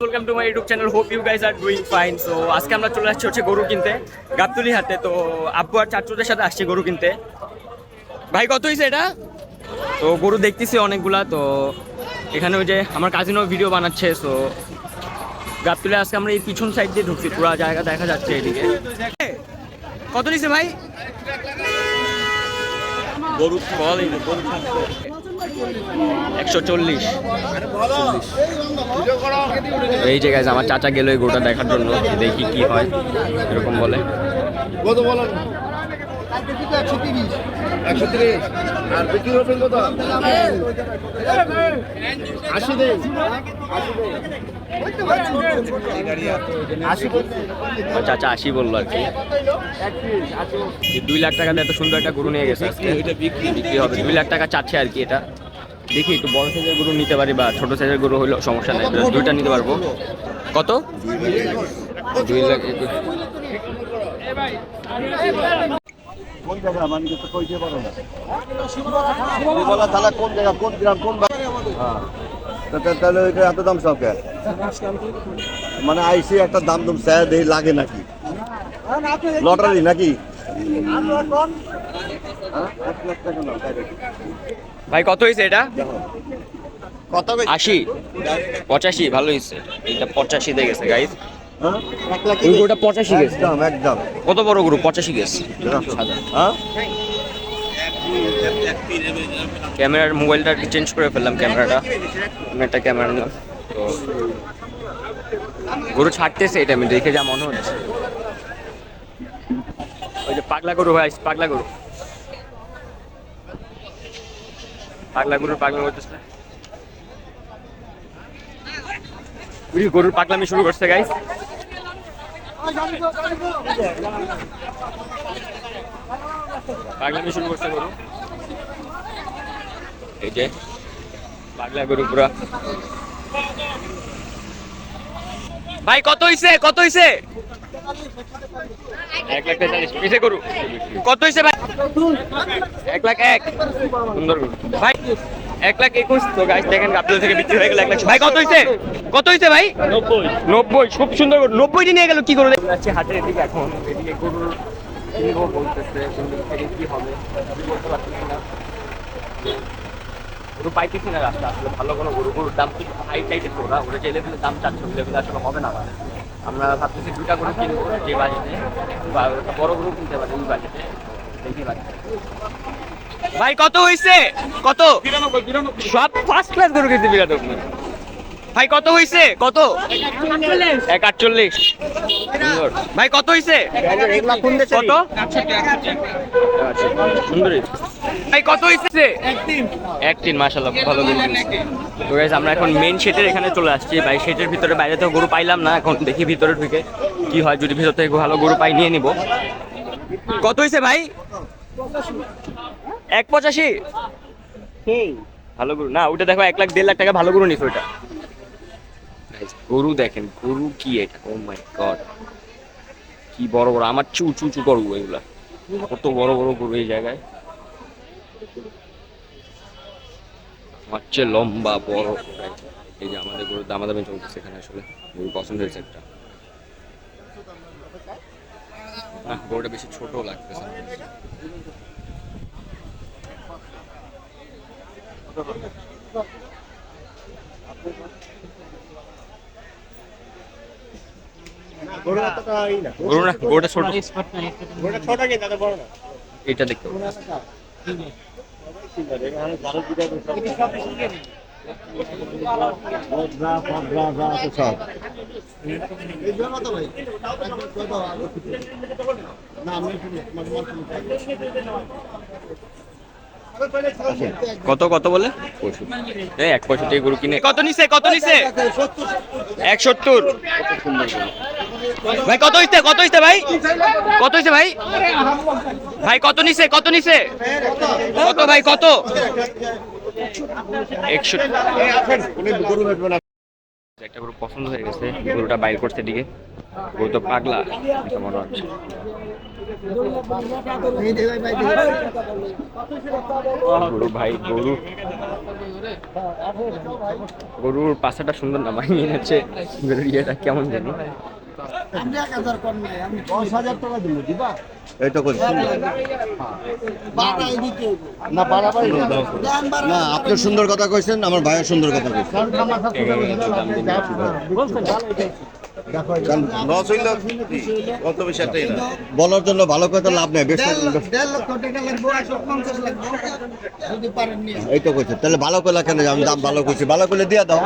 Welcome to my YouTube channel hope you guys are doing fine so আজকে আমরা চলে আসছি হচ্ছে গরু কিনতে গাবতুলি হাতে তো আব্বু আর চাচুদের সাথে আসছি গরু কিনতে। ভাই কত হয়েছে এটা? তো গরু দেখতেছি অনেকগুলা। তো এখানে ওই যে আমার কাজিনও ভিডিও বানাচ্ছে। সো গাবতুলে আজকে আমরা এই পিছন সাইড দিয়ে ঢুকছি। পুরো জায়গা দেখা যাচ্ছে এদিকে। কত নিছে ভাই? গরু একশো চল্লিশ। এই যে গাইজ আমার চাচা গেল এই গরুটা দেখার জন্য দেখি কি হয় এরকম বলে। কত বলেন? একশো তিরিশ। একশো তিরিশ আর বিক্রি করবেন কত? আশি দেন চাচা আশি বলল আর কি। দুই লাখ টাকা এত সুন্দর একটা গরু নিয়ে গেছে আজকে। বিক্রি হবে। দুই লাখ টাকা চাচ্ছে আর কি এটা। দেখি, একটু বড় সাইজের গরু নিতে পারি বা ছোট সাইজের গরু হলেও সমস্যা নেই। দুইটা নিতে পারব। কত? দুই লাখ মানে হ্যাঁ। তাহলে ওইটা এত দাম? মানে আইসি একটা দাম দাম স্যার লাগে নাকি? লটারি নাকি? হ্যাঁ? লাখ টাকা? ভাই কত হয়েছে এটা? কত আশি। পঁচাশি ভালো হয়েছে এটা পঁচাশি দিয়ে গেছে গাইজ হ্যাঁ? গরুটা পঁচাশি গেছে। একদম একদম। কত বড় গরু পঁচাশি গেছে। হ্যাঁ? ক্যামেরার মোবাইলটা চেঞ্জ করে ফেললাম ক্যামেরাটা। একটা ক্যামেরা নিলাম। তো গরু ছাড়তেছে এটা আমি দেখে যা মনে হচ্ছে। ওই যে পাগলা গরু ভাই পাগলা গরু। পাগলা গরুর পাগলা করতেছে। গরুর পাগলামি শুরু করছে গাইস পাগলামি শুরু করছে গরু। এই যে, পাগলা গরু পুরা। ভাই, কত হইছে? কত হইছে? এক লাখ তেতাল্লিশ। পিছে গরু। কত হইছে ভাই? এক লাখ এক। সুন্দর ভাই এক লাখ একুশ। তো গাছ দেখেন থেকে বিক্রি হয়ে গেল এক লাখ ভাই কত হইছে? কত হইছে ভাই? নব্বই। নব্বই। খুব সুন্দর গরু। নব্বইটি নিয়ে গেল কি করে যাচ্ছে হাটের এদিকে এখন। এদিকে গরুর কিনবো বলতেছে থেকে কি হবে? বলতে পারতেছি না গরু পাইতেছি না রাস্তা। আসলে ভালো কোনো গরু। গরুর দাম তো হাই টাইটের ওরা ওরা লেভেলের দাম চাচ্ছে ওই আসলে হবে না। আমাদের আমরা ভাবতেছি দুটা গরু কিনবো যে বাজেটে বড় গরু কিনতে পারি ওই বাজেটে দেখি বাজেটে। ভাই কত হইছে? কত? সব ফার্স্ট ক্লাস গরু কিনতে বিরানব্বই। ভাই কত হইছে? কত? এক আটচল্লিশ। ভাই কত হইছে? কত? আচ্ছা সুন্দরী। ভাই কত হইছে এক তিন মাশাল্লাহ খুব ভালো গরু তো guys, আমরা এখন মেন শেডের এখানে চলে আসছি। ভাই শেডের ভিতরে বাইরে তো গরু পাইলাম না এখন দেখি ভিতরে ঢুকে কি হয় যদি ভিতর থেকে ভালো গরু পাই নিয়ে নিব। কত হয়েছে ভাই? এক পঁচাশি? ভালো গরু। না ওটা দেখো এক লাখ দেড় লাখ টাকা ভালো গরু নিস ওটা গরু দেখেন গরু কি এটা? ও মাই গড কি বড় বড় আমার চু চু চু গরু এগুলা। কত বড় বড় গরু এই জায়গায়। চেয়ে লম্বা বড়। এই যে আমাদের গরু দামাদামি চলতেছে এখানে আসলে। গরু পছন্দ হয়েছে একটা। না গরুটা বেশি ছোট লাগতেছে আমার কাছে। গরু এতটা ই না। গরু না গরুটা ছোট গরুটা ছোট কি? তাতে বড় না। এটা দেখতে না, আমি শুনি, আমার মন শুনি। কত কত বলে? এই এক পঁয়ষট্টি গরু কিনে কত নিছে কত নিছে? এক সত্তর ভাই কত হইছে কত হইছে ভাই? কত হইছে ভাই? ভাই কত নিছে কত নিছে? কত ভাই কত? একষট্টি একটা গরু পছন্দ হয়ে গেছে গরুটা বাইর করছে দিকে গরু তো পাগলা এটা মনে হচ্ছে। গরু ভাই গরু। গরুর পাশাটা সুন্দর না মাইনে হচ্ছে গরুর ইয়েটা কেমন জানি। আপনি সুন্দর কথা কইছেন আমার ভাইয়ের সুন্দর কথা কইছেন লস হইল কত বেশি একটাই না। বলার জন্য ভালো কথা লাভ নেই বেশ এই তো করছে তাহলে ভালো করে কেন আমি দাম ভালো কইছি? ভালো করে দিয়ে দাও।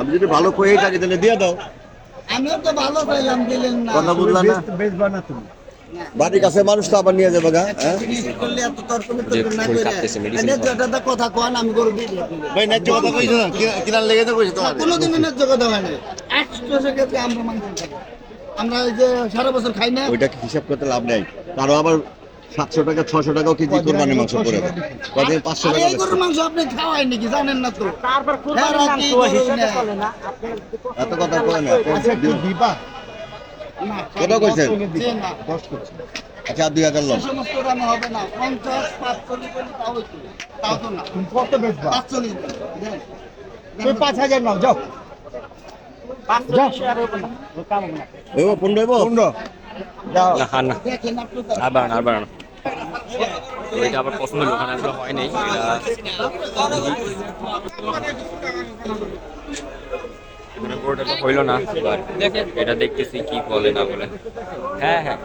আমি যদি ভালো কই থাকি তাহলে দিয়ে দাও। আমিও তো ভালো পাইলাম দিলেন না। কথা বুঝলা না? বেশ বানা তুমি। বাড়ির কাছে মানুষ তো আবার নিয়ে যাবে গা হ্যাঁ? জিনিস করলে এত তর্ক বিতর্ক যে না শরীর করে। কাঁপতেছে, medicine ন্যায্য একটা কথা কন আমি করে ভাই ন্যায্য কথা কইছো না? কিনার লেগে তো কইছো তোমার? কোনোদিনও ন্যায্য কথা হয় না একশো ক্ষেত্রে আমরা মাংস আমরা যে সারা বছর খাই না ওইটাকে হিসাব করতে লাভ নেই? কারও আবার সাতশো টাকা ছশো টাকাও কেজি কোরবানি মাংস পড়ে কদিন পাঁচশো টাকা গরুর মাংস আপনি খাওয়াই নাকি জানেন না তো। তারপর হ্যাঁ, কুরবানির এত কথা কয় না দিবা। না কত কইছেন? যে না। আচ্ছা দুই হাজার লস পাঁচ হাজার নাও যাও। পনেরো পনেরো। আর বাড়ানো আর বাড়ানো। এটা আবার পছন্দ ওখানে আসলে হয় নাই। এটা গরুটা তো হইল না। এবার এটা দেখতেছি কি বলে না বলে। হ্যাঁ হ্যাঁ।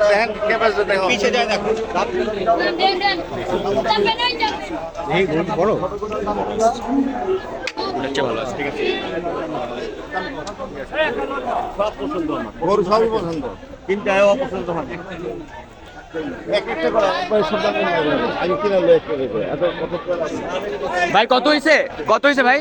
দেখেন ক্যাপাসিটি দেখো। পিছে যায় দেখো ওটা চেয়ে ভালো আছে। ঠিক আছে। গরু সবই পছন্দ। তিনটা অপছন্দ হয়। ভাই কত হয়েছে কত হয়েছে ভাই?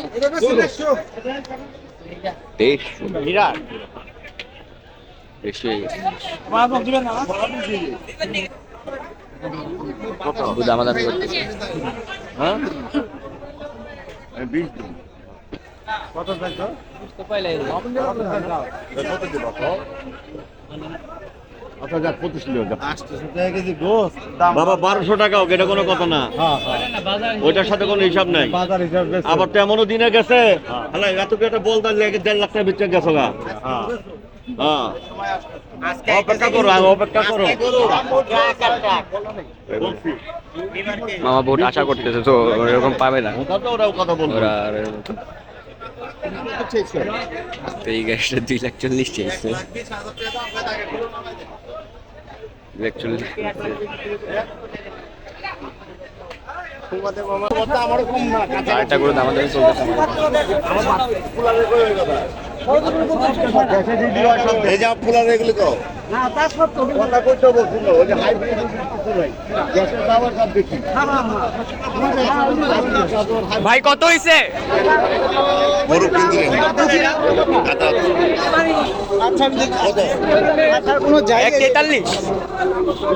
বিশ দিন আচ্ছা যাক পঁচিশ বাবা বারোশো টাকা হোক এটা কোনো কথা না। ওইটার সাথে কোনো হিসাব নাই। আবার তো এমনও দিনে গেছে। হ্যাঁ। এত একটা দেড় লাখ টাকা বেচে গেছো গা। হ্যাঁ। অপেক্ষা করো আমি অপেক্ষা করো। মামা বহুত আশা করতেছে তো এরকম পাবে না। ওরাও কথা বলব। ওরা আর এর মতো। তো এই গাড়িটা দুই লাখ চল্লিশ চেয়েছে দুই লাখ চল্লিশ আমার কম না ভাই কত হয়েছে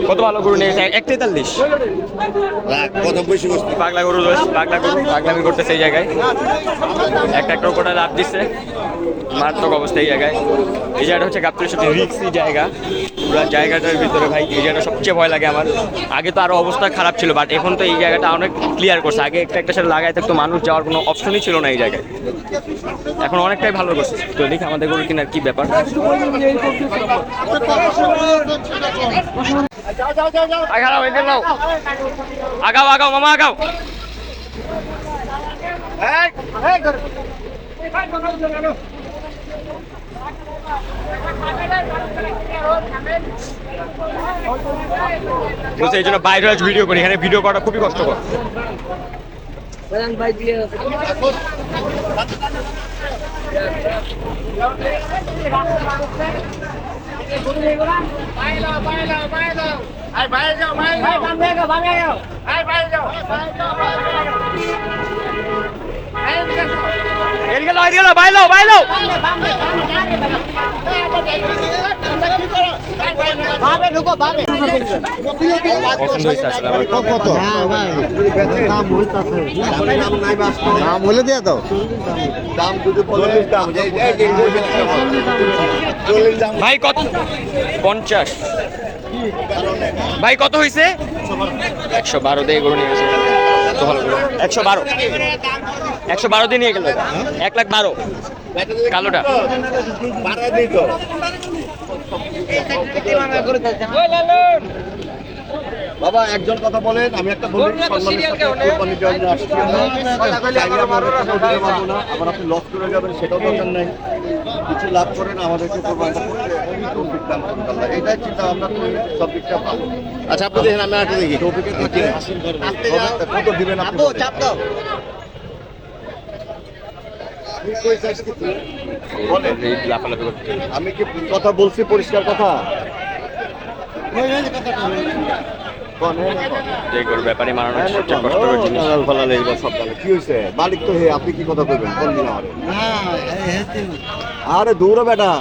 কত ভালো নিয়েছে? এক তেতাল্লিশ। কত বেশি পাগলা গরু পাগলা গরু, পাগলামি করতেছে এই জায়গায়। একটা একটা করে লাভ দিচ্ছে মারাত্মক অবস্থা এই জায়গায়। এই জায়গাটা হচ্ছে গাবতলি সবচেয়ে রিক্সি জায়গা। পুরো জায়গাটার ভিতরে ভাই, এই জায়গাটা সবচেয়ে ভয় লাগে আমার। আগে তো আরও অবস্থা খারাপ ছিল বাট এখন তো এই জায়গাটা অনেক ক্লিয়ার করছে। আগে একটা একটা সাথে লাগাই থাকতো, মানুষ যাওয়ার কোনো অপশনই ছিল না এই জায়গায়। এখন অনেকটাই ভালো করছে। তো দেখি আমাদের গরু কেনার কি ব্যাপার। আগাও এদিকে নাও আগাও আগাও মামা, আগাও। এই জন্য বাইরে ভিডিও করি, এখানে ভিডিও করা খুবই কষ্টকর। ভাই দিয়ে এদিকে বাইলো এদিকে বাইলো বাইলো পছন্দ হয়েছে আসলে আমার কত দাম নাই বাস দাম বলে দিয়ে দাও দাম যদি চল্লিশ দাম চল্লিশ দাম ভাই কত পঞ্চাশ ভাই কত হয়েছে একশো বারো দিয়ে গরু নিয়ে গেছে একশো বারো একশো বারো দিয়ে নিয়ে গেল এক লাখ বারো কালোটা বারো বাবা একজন কথা বলেন আমি একটা বলি আমরা। আমরা। আবার আপনি লস করে যাবেন সেটাও দরকার নেই কিছু লাভ করেন আমাদেরকে। এটাই চিন্তা করি সব দিকটা ভালো আচ্ছা আপনি দেখেন আমি একটা দেখি থাকে কত দিবেন আপনি করতে আমি কি কথা বলছি পরিষ্কার কথা বলেন। ব্যাপারে মারানো সবচেয়ে কষ্টকর জিনিস। লাল ফালাল সব কি হয়েছে মালিক তো হে আপনি কি কথা কইবেন? কোন দিন আমারে? আরে দূরে বেটা।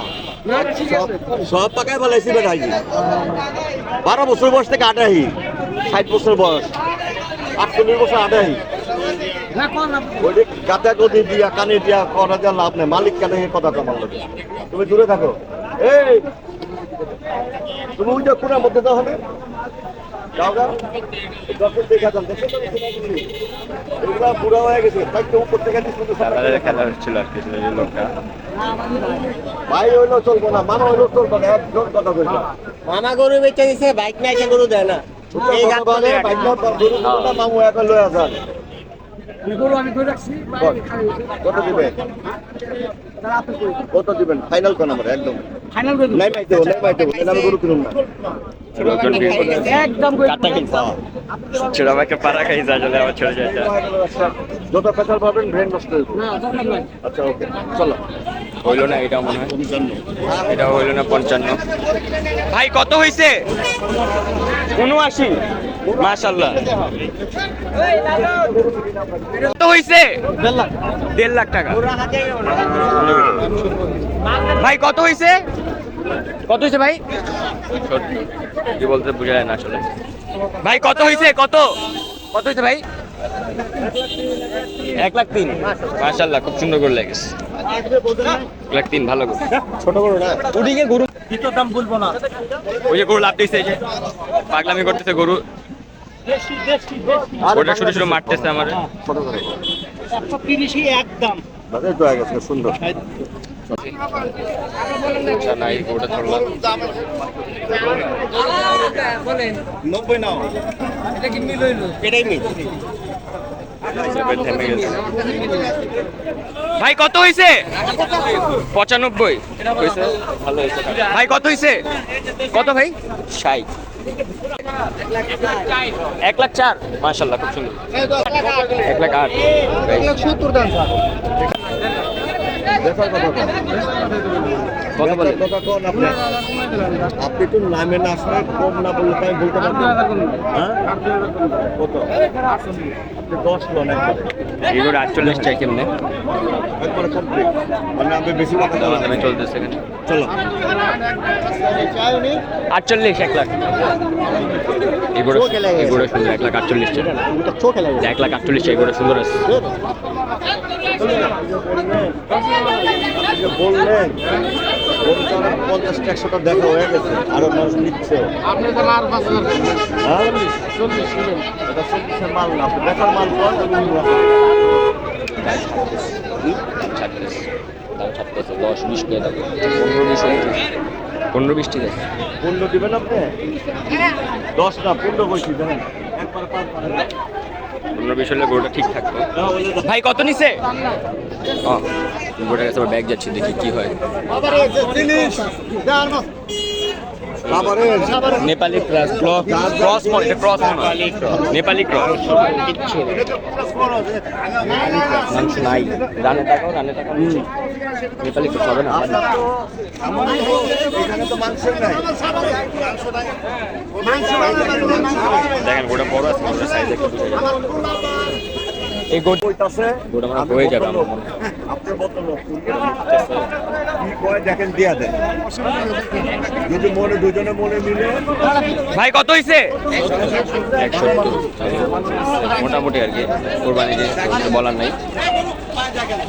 সব- পাকায় বারো বছর বয়স থেকে আটাহি ষাট বছর বয়স। আটচল্লিশ বছর আটাহি ওই গাতা গদি দিয়া কানে দিয়া করা দিয়া লাভ নেই। মালিক কেন কথা কমাল তুমি দূরে থাকো। এই! তুমি ওই যে কোনার মধ্যে দাও হবে খেলা খেলা হচ্ছিল আর কি লোকটা। ভাই হইল চলবো না মামা হইল চলবো না একজন কথা বলব মামা গরু বেচে দিছে বাইক না এসে গরু দেয় না। এই গাছ বলে মামু এখন লয়ে আসান কত দিবেন? কত দিবেন? ফাইনাল কোন আমার একদম। ফাইনাল করে নাই পাইতে নাই পাইতে আমি গরু না। লোকজন ভিড় করে একদম ছোট ভাইকে পাড়া খাই যায় চলে আবার ছেড়ে যায় যত পেশাল পাবেন ব্রেন নষ্ট না আচ্ছা ওকে চলো। হইল না এটাও মনে হয়। এটাও হইল না পঞ্চান্ন। ভাই কত হয়েছে উনআশি। মাশাল্লাহ কত হয়েছে দেড় লাখ। টাকা। ভাই কত হয়েছে কত হয়েছে ভাই? কি বলতে বোঝা যায় না আসলে। ভাই কত হয়েছে কত? কত হয়েছে ভাই? এক লাখ তিন। মাশাল্লাহ খুব সুন্দর করে লেগেছে। এক লাখ তিন ভালো করে ছোট বড় না? ওদিকে গরু ভিতর দাম বলব না। ওই যে গরু লাভ দিচ্ছে এই যে পাগলামি করতেছে গরু। ওটা শুধু শুধু মারতেছে আমার। ছোট করে একশো তিরিশই একদম বাজার তো সুন্দর। আচ্ছা নাই ধরলাম। নব্বই নাও। মিল। ভাই কত হয়েছে পঁচানব্বই। ভালো ভাই কত হয়েছে কত ভাই? ষাট। এক লাখ চার। মাশাল্লাহ খুব সুন্দর। এক লাখ আট। সত্তর দাম দেখার কথা কন। কত বলে কথা কন আপনি। আপনি তো নামে না আসলে কম না বললে তো আমি বলতে পারব হ্যাঁ? কত? আপনি দশ লোন এগুলো আটচল্লিশ চাই কেমনে? একবারে কমপ্লিট মানে আপনি বেশি কথা বলেন চলতেছে এখানে চলো। আটচল্লিশ এক লাখ। এগুলো এগুলো সুন্দর এক লাখ আটচল্লিশ চাই। এক লাখ আটচল্লিশ চাই এগুলো সুন্দর আছে। বললেন গরুটা পঞ্চাশটা একশোটা দেখা হয়ে গেছে। আরও মানুষ নিচ্ছে। হ্যাঁ? এটা চল্লিশের মাল না আপনি দেখার মাল পান দাম ছাড়তেছে দশ বিশ পনেরো বিশ পনেরো বিশ টাকা পনেরো দিবেন আপনি? দশ না পনেরো বলছি দেখেন। একবার পনেরো বিশ হলে গরুটা ঠিক থাকতো। না, ভাই কত নিছে? ও গরুটার কাছে ব্যাগ যাচ্ছি দেখি কি হয়। নেপালি ক্রস ক্রস মনে ক্রস মনে নেপালি ক্রস। কিচ্ছু মাংস নাই। রানে টাকাও রানে টাকা নেপালি ক্রস হবে না? নাই। দেখেন গোটা বড় আছে সাইজ একটু বুঝে যাবে। এই গরু কইতাছে গরু আমরা হয়ে যাবে ভদ্রলোক। আমার মনে হয়। আপনি ভদ্রলোক। কি কয় দেখেন দিয়া দেন। যদি মনে দুজনে মনে মিলে ভাই কত হইছে? মোটামুটি আর কি কোরবানি যে বলার নাই।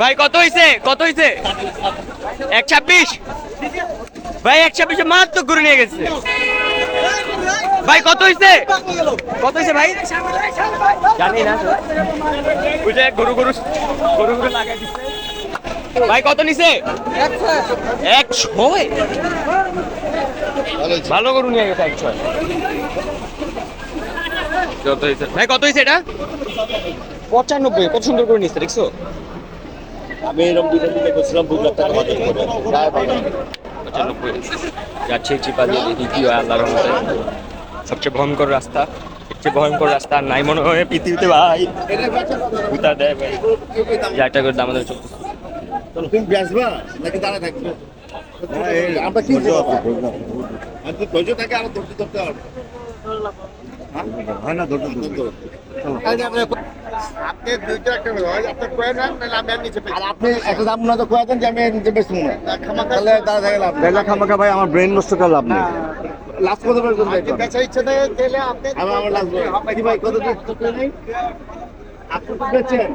ভাই কত হইছে? কত হইছে? এক ছাব্বিশ? ভাই এক ছাব্বিশে মারাত্মক গরু নিয়ে গেছে। ভাই কত হইছে? কত হইছে ভাই? জানি না। ওই যে গরু গরু গরু গরু লাগাই দিচ্ছে ভাই কত নিছে? এক ছয় ভালো গরু নিয়ে গেছে এক ছয় যত হয়েছে ভাই কত হয়েছে এটা? পঁচানব্বই কত সুন্দর করে নিচ্ছে দেখছ? আমি এরকম দুজন মিলে বলছিলাম দু লাখ টাকা বাজেট করে পঁচানব্বই। যাচ্ছে চিপা দিয়ে দেখি কি হয় আল্লাহর রহমতে। সবচেয়ে ভয়ঙ্কর রাস্তা। সবচেয়ে ভয়ঙ্কর রাস্তা নাই মনে হয় পৃথিবীতে ভাই। উতা দেয় ভাই। যা একটা করে আমাদের চলতেছে। তুমি নাকি দাঁড়ায় থাকবে? আমরা কি ধৈর্য থাকে আরও ধরতে হবে। হয়? না। আপনি দুইটা একটা হয় আপনি কয়ে নেন নাহলে আমি আর নিচে আর আপনি একটা দাম না তো কয়ে দেন যে আমি নিচে না। তাহলে দাঁড়া খামাখা ভাই আমার ব্রেন নষ্ট করে লাভ নেই। লাস্ট কত পর্যন্ত বেচার ইচ্ছে থাকে তাহলে আপনি আমার আমার লাস্ট কি ভাই কত দিন? আপনি বেচেন।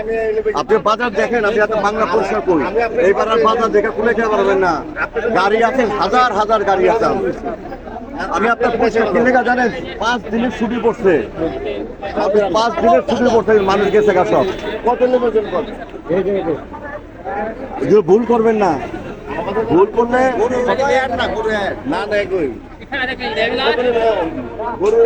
আমি বেচি। আপনি বাজার দেখেন আমি এত বাংলা পরিষ্কার করি। এইবার আর বাজার দেখে খুলে খেতে পারবেন না। গাড়ি আছে হাজার হাজার গাড়ি আছে আমি আপনার পয়সা কিনে গা জানেন পাঁচ দিনের ছুটি পড়ছে। আপনি পাঁচ দিনের ছুটি পড়ছে মানুষ গেছে গা সব। কত নেবেন ভুল করবেন না। ভুল করলে না গরু না না কই গরু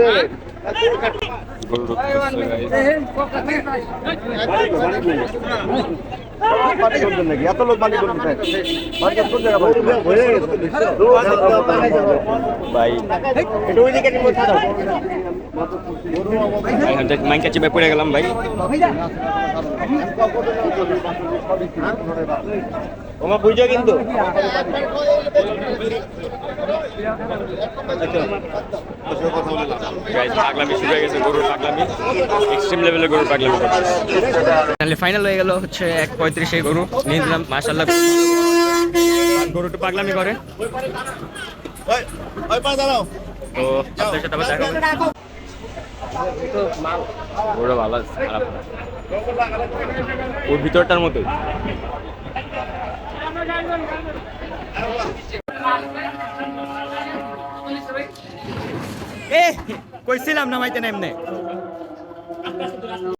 এত লোক পানি কোন ভাই। মাইকা চেপে পড়ে গেলাম ভাই। তোমার বুঝছ কিন্তু। গাইজ পাগলামি শুরু হয়ে গেছে গরুর পাগলামি। এক্সট্রিম লেভেলের গরুর পাগলামি তাহলে ফাইনাল হয়ে গেল হচ্ছে এক পঁয়ত্রিশে গরু নিয়ে দিলাম মাসাল্লাহ গরু পাগলামি করে। ওই ওই তো আপনাদের সাথে আবার দেখা হবে। গরু ভালো খারাপ ওর ভিতরটার মতোই। এ কইছিলাম নামাইতে না এমনি।